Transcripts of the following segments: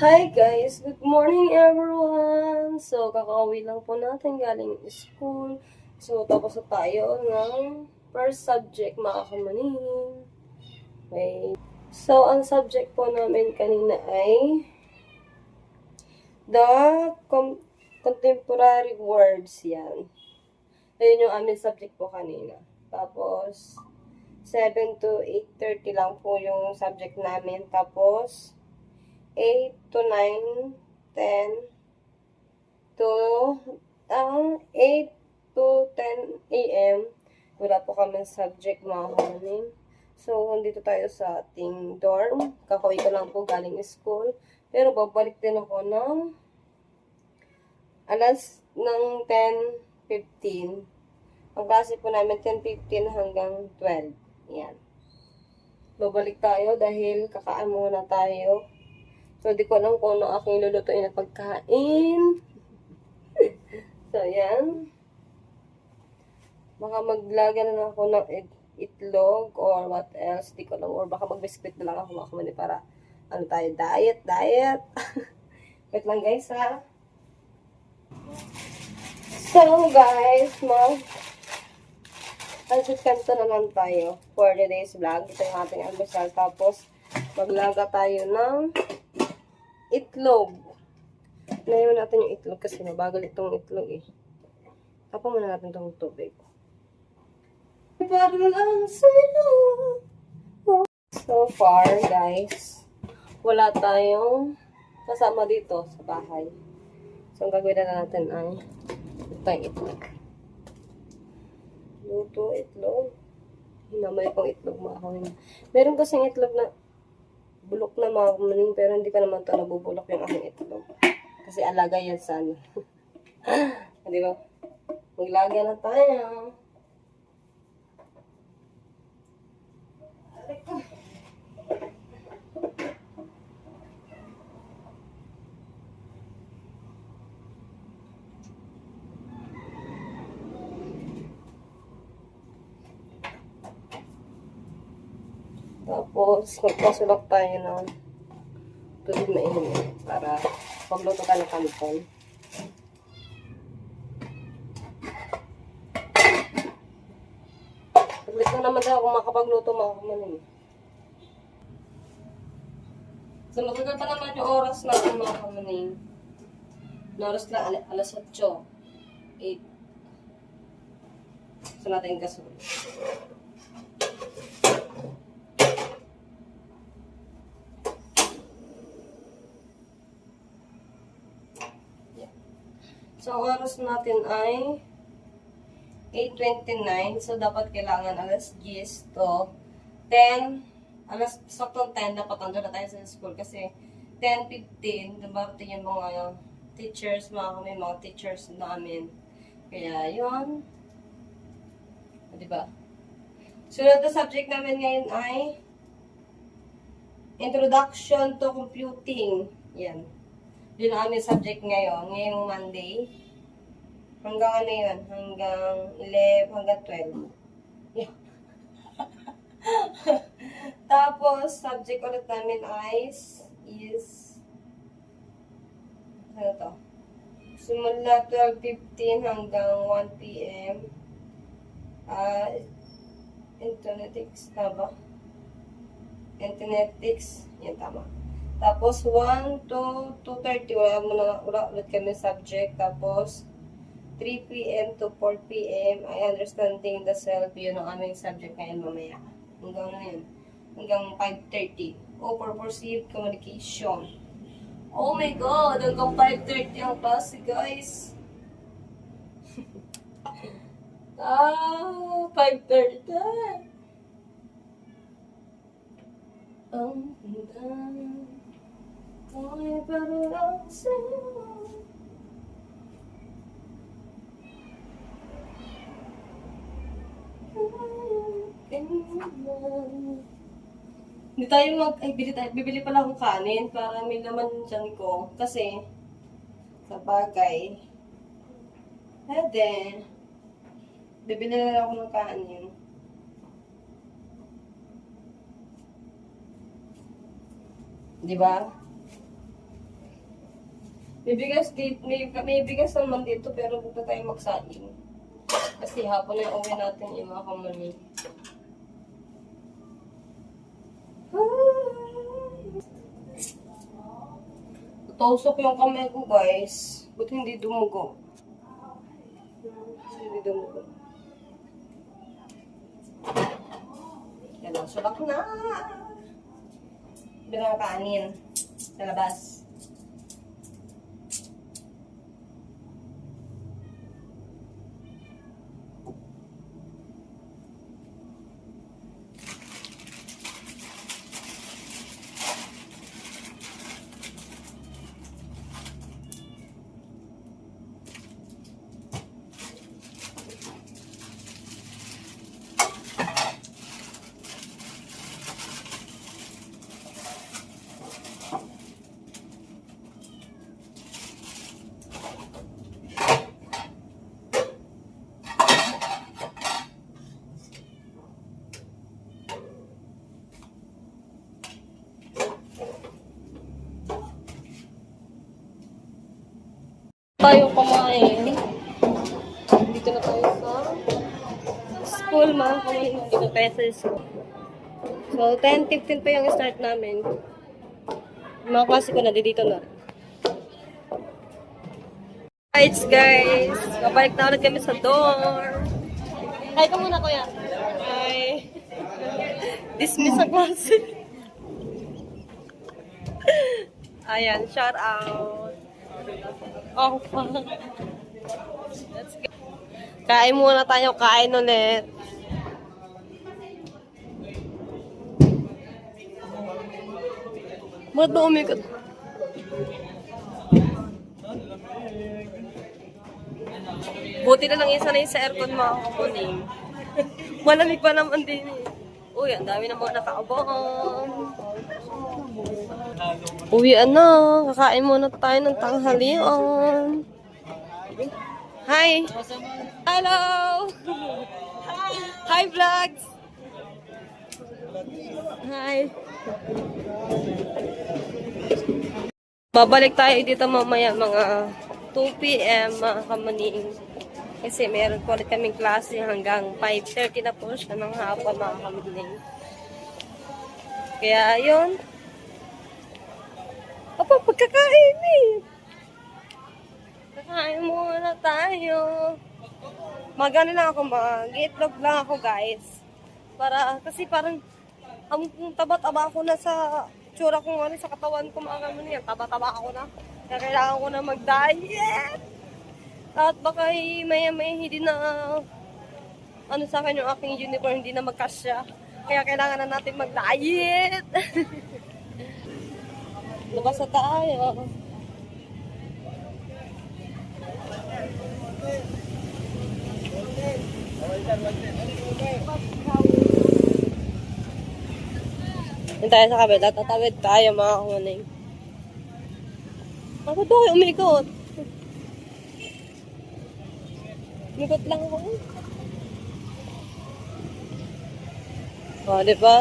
Hi guys! Good morning everyone! So, kakauwi lang po natin galing school. So, tapos na tayo ng first subject, mga kamanin. Okay. So, ang subject po namin kanina ay the contemporary words yan. Ayun yung aming subject po kanina. Tapos, 7 to 8.30 lang po yung subject namin. Tapos, 8 to 9, 10 to ang 8 to 10 a.m. Wala po kami subject mga morning. So, nandito tayo sa ating dorm. Kakaway ko lang po galing school. Pero babalik din ako ng alas ng 10.15. Ang klase po namin 10.15 hanggang 12. Yan. Babalik tayo dahil kakaan muna tayo. So, di ko alam kung ano aking lulutuin na pagkain. so, yan. Baka maglaga na lang ako ng it- itlog or what else. Di ko alam. Or baka mag-biscuit na lang ako mga para ano tayo, diet, diet. Wait lang guys ha. So guys, mag Pansit kanto naman tayo for today's vlog. Ito yung ating almusal. Tapos, maglaga tayo ng itlog. Nayon natin yung itlog kasi mabagal itong itlog eh. Tapos muna natin itong tubig. So far, guys, wala tayong kasama dito sa bahay. So, ang gagawin na natin ay ito yung itlog. Luto, itlog. Hinamay pang itlog mga kawin. Meron kasing itlog na bulok na mga kumaning, pero hindi ka naman ito nabubulok yung aking itlog. Kasi alaga yan sa ano. Di ba? Maglaga na tayo. Aray ko. Tapos, magpasulok tayo ng tubig na init para pagluto ka ng kanton. Paglit na naman daw kung makapagluto mga kumanin. So, matagal pa naman yung oras na mga kumanin. Na oras lang, al- alas 8. 8. So, natin gasol. So, ang oras natin ay 8.29. So, dapat kailangan alas 10 to 10. Alas, saktong 10, dapat nandun na tayo sa school. Kasi 10.15, dumarating yung mga teachers, mga kami, mga teachers namin. Kaya, yun. O, Diba? Sunod na subject namin ngayon ay Introduction to Computing. Yan. Yun ang aming subject ngayon, ngayong Monday. Hanggang ano yun? Hanggang 11, hanggang 12. Yeah. Tapos, subject ulit namin is, is, ano to? Simula 12.15 hanggang 1 p.m. Ah, internetics, tama? Internetics, yan tama. Tapos, 1 to 2.30, wala muna wala ulit kami subject. Tapos, 3 p.m. to 4 p.m. ay understanding the self. Yun ang aming subject ngayon mamaya. Hanggang ano yun? Hanggang 5.30. O for perceived communication. Oh my God! Hanggang 5.30 ang klase, guys. ah, 5.30. Ang hanggang ay para lang sa'yo. Hindi tayo mag... Ay, bili tayo, bibili pala akong kanin para may laman dyan ko. Kasi, sa bagay, pwede. Bibili na lang ako ng kanin. Di ba? May bigas, di- may, may bigas naman dito pero huwag na tayo magsaing. Kasi hapon na uwi natin yung mga kamali. Tusok yung kamay ko guys. Ba't hindi dumugo? Hindi dumugo. Yan ang sulak na. Bilang kanin. Sa labas. Tayo kumain. Dito na tayo sa school, mga kumain. Dito tayo sa school. So, 10.15 pa yung start namin. Mga klase ko na, dito na. Right, guys. Babalik na ulit kami sa dorm. Hi ka muna, kuya. Hi. Dismiss ang klase. Ayan, shout out. Oh. Let's go. Kain muna tayo, kain ulit. Ba't ba umikot? Buti na lang isa na yung sa aircon mga kapuning. Malamig pa naman din eh. Uy, ang dami na mga nakaabang. Uwi na. Kakain muna tayo ng tanghalian. Hi! Hello! Hi, vlogs! Hi! Babalik tayo dito mamaya mga 2 p.m. mga kamaning. Kasi meron po ulit kaming klase hanggang 5.30 na po siya ng hapon mga kamaning. Kaya yun. Apa, pagkakain eh. Kakain muna tayo. Magano lang ako, mag-itlog lang ako guys. Para, kasi parang, ang taba-taba ako na sa tsura ko ano, sa katawan ko mga ganun yan. Taba-taba ako na. Kaya kailangan ko na mag-diet. At baka eh, maya-maya hindi na, ano sa akin yung aking uniform, hindi na magkasya. Kaya kailangan na natin mag-diet. Labas na tayo. Doon tayo sa kabila. Tatawid tayo mga kuning. Ako to, umikot. Umikot lang ako. O, di ba?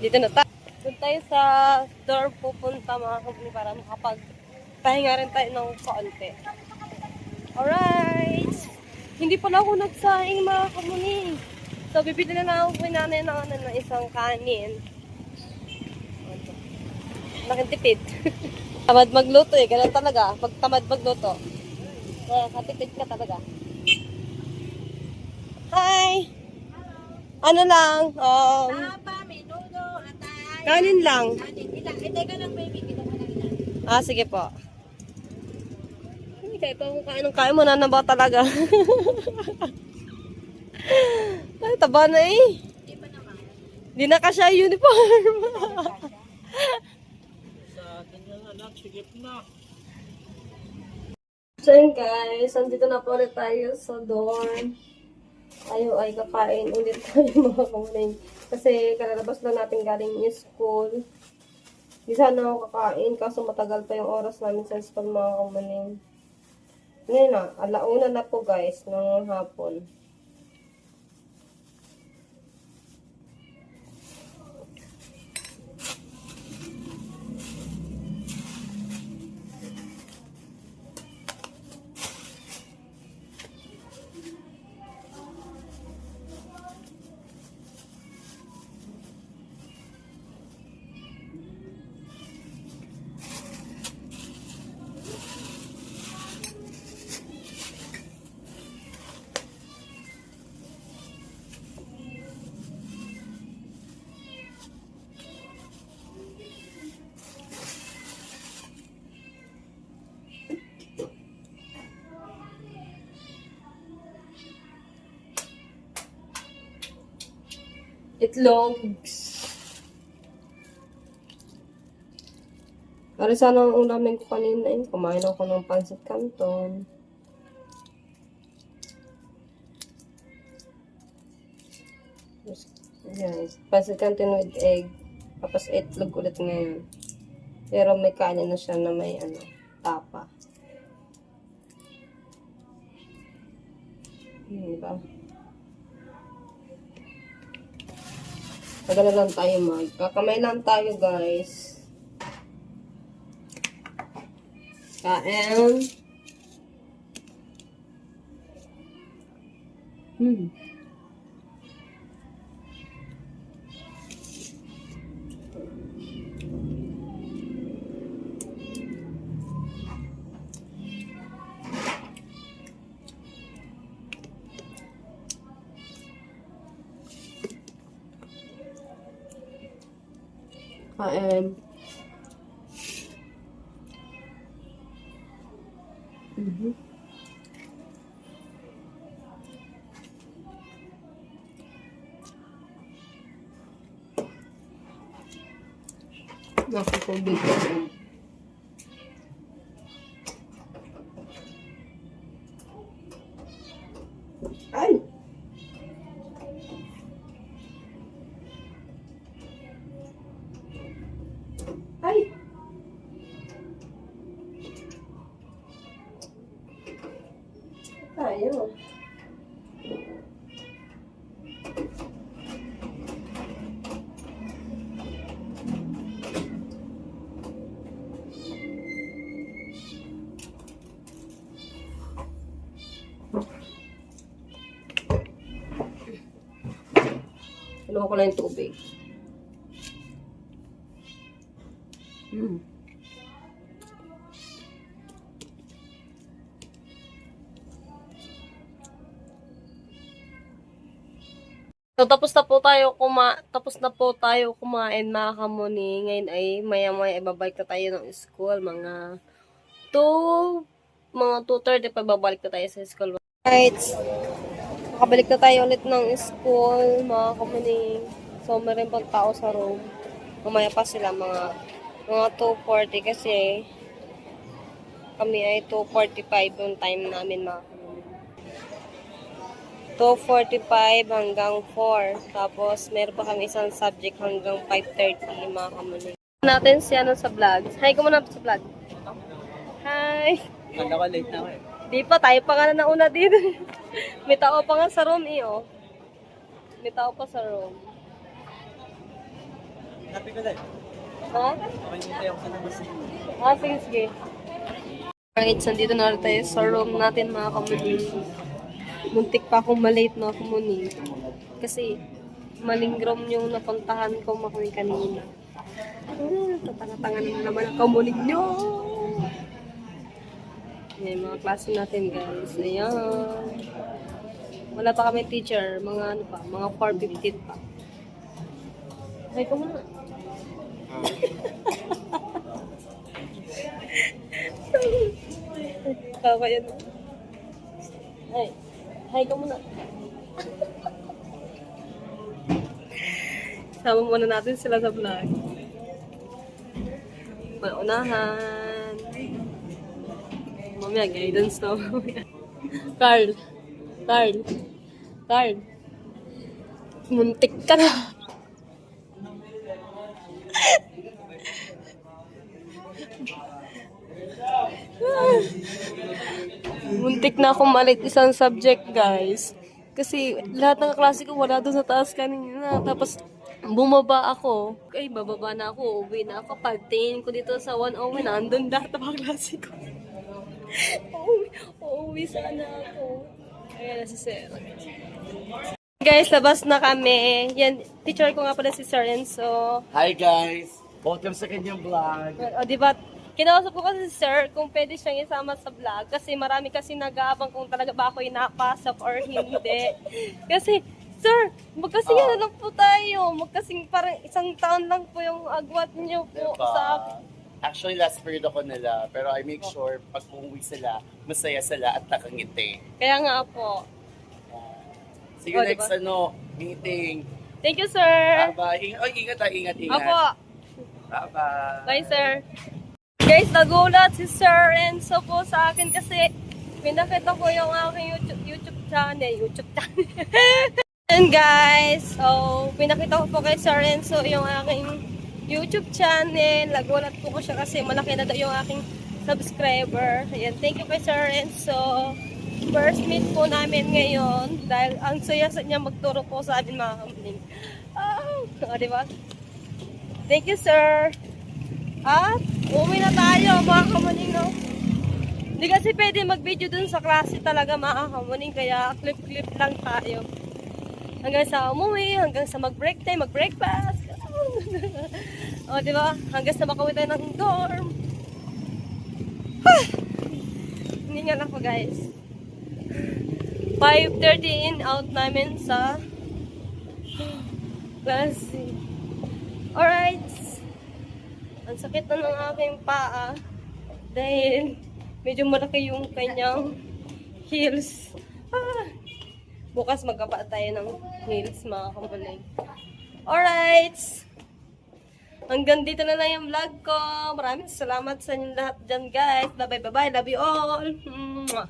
Dito na tayo. Doon tayo sa door pupunta mga kuning para makapag pahinga rin tayo ng kaunti. Alright! Hindi pala ako nagsaing mga kamuning. So, bibili na lang ako kay nanay ng, ano, ng isang kanin. Laking tipid. tamad magluto eh. Ganun talaga. Pag tamad magluto. Uh, katipid ka talaga. Hi! Ano lang? Um, atay. Kanin lang. Kanin, ilan? Eh, teka lang, baby. Na. Ah, sige po. Hindi kayo pa kung kain ng kain mo na ba talaga? Ay, taba na eh. Di ba naman? Di na kasya yung uniform. So yun guys, andito na po ulit tayo sa dorm. Tayo ay kakain ulit tayo mga kamunin. Kasi kalalabas lang natin galing school. Di sana ako kakain kaso matagal pa yung oras namin sa school mga kamunin. Ngayon na, alauna na po guys ng hapon. Itlog. Pero sana ang ulamin ko kanina eh. Kumain ako ng pancit canton. Guys, pancit canton with egg. Tapos itlog ulit ngayon. Pero may kanin na siya na may ano, tapa. Hmm, diba? Magana lang tayo mag. Kakamay lang tayo guys. Kain. Hmm. Kain. Mhm. Naku, tubig ko. Ay! Tayo. Kinuha ko lang yung tubig. So, tapos na po tayo kuma tapos na po tayo kumain mga kamuni. Ngayon ay maya-maya ibabalik na tayo ng school. Mga 2, mga 2.30 pa babalik na tayo sa school. Right. Nakabalik na tayo ulit ng school, mga kamuni. So, meron pang tao sa room. Mamaya pa sila mga mga 2.40 kasi kami ay 2.45 yung time namin mga. 2.45 hanggang 4. Tapos, meron pa kami isang subject hanggang 5.30 mga kamuni. Natin si ano sa vlog. Hi ko muna sa vlog. Hi! Kala ko late na ako eh. Di pa, tayo pa nga na nauna dito. May tao pa nga sa room eh, oh. May tao pa sa room. Happy ko dahil. Ha? Okay, hindi ako sa labas. Ah, sige, sige. Alright, so dito na tayo sa room natin mga kamuni. Muntik pa akong malate na kamuni. Kasi malingrom yung napuntahan ko makuni kanina. Ah, tatanga-tanga naman naman ang kamuni nyo. Yan, mga klase natin guys. Ayan. Wala pa kami teacher. Mga ano pa, mga 4.15 pa. Ay, ko muna. Tawa yan. Ay, hi ka muna. Sama muna natin sila sa vlog. Maunahan. Mamaya, guidance na. Carl. Carl. Carl. Muntik ka na. Muntik na akong malit isang subject, guys. Kasi lahat ng klase ko wala doon sa taas kanina. Tapos bumaba ako. Ay, bababa na ako. Uwi na ako. Pagtingin ko dito sa 101, nandun lahat ng klase ko. uuwi, uuwi sana ako. Ayan na si Sir. Guys, labas na kami. Yan, teacher ko nga pala si Sir Enzo. Hi guys! Welcome sa kanyang vlog. O, di ba? Kinausap ko kasi si Sir kung pwede siyang isama sa vlog kasi marami kasi nag-aabang kung talaga ba ako napasok or hindi. kasi, Sir, magkasing Ah. na lang po tayo. Magkasing parang isang taon lang po yung agwat niyo po Diba? sa akin. Actually, last period ako nila, pero I make sure pag umuwi sila, masaya sila at nakangiti. Kaya nga po. See you Oh, next diba? ano, meeting. Thank you, sir. Bye-bye. Ingat, oh, ingat, ah, ingat, ingat. Opo. Bye-bye. Bye, sir. Guys, nagulat si Sir Enzo po sa akin kasi pinakita ko yung aking YouTube, YouTube channel. YouTube channel. And guys, so pinakita ko po kay Sir Enzo yung aking YouTube channel. Nagulat po ko siya kasi malaki na yung aking subscriber. Ayan, thank you kay Sir Enzo. First meet po namin ngayon dahil ang saya sa niya magturo po sa amin mga kambing. Oh, oh, di ba? Thank you, sir. At uwi na tayo mga kamaning no. Hindi kasi pwede mag-video dun sa klase talaga mga kamaning kaya clip-clip lang tayo. Hanggang sa umuwi, hanggang sa mag-break time, mag-breakfast. o, di ba? Hanggang sa makauwi tayo ng dorm. Hindi nga lang po guys. 5.30 in out namin sa klase. Alright. Ang sakit na ng aking paa dahil medyo malaki yung kanyang heels. Ah. Bukas magkapa tayo ng heels mga kamalay. Alright. Hanggang dito na lang yung vlog ko. Maraming salamat sa inyo lahat dyan guys. Bye bye bye bye. Love you all.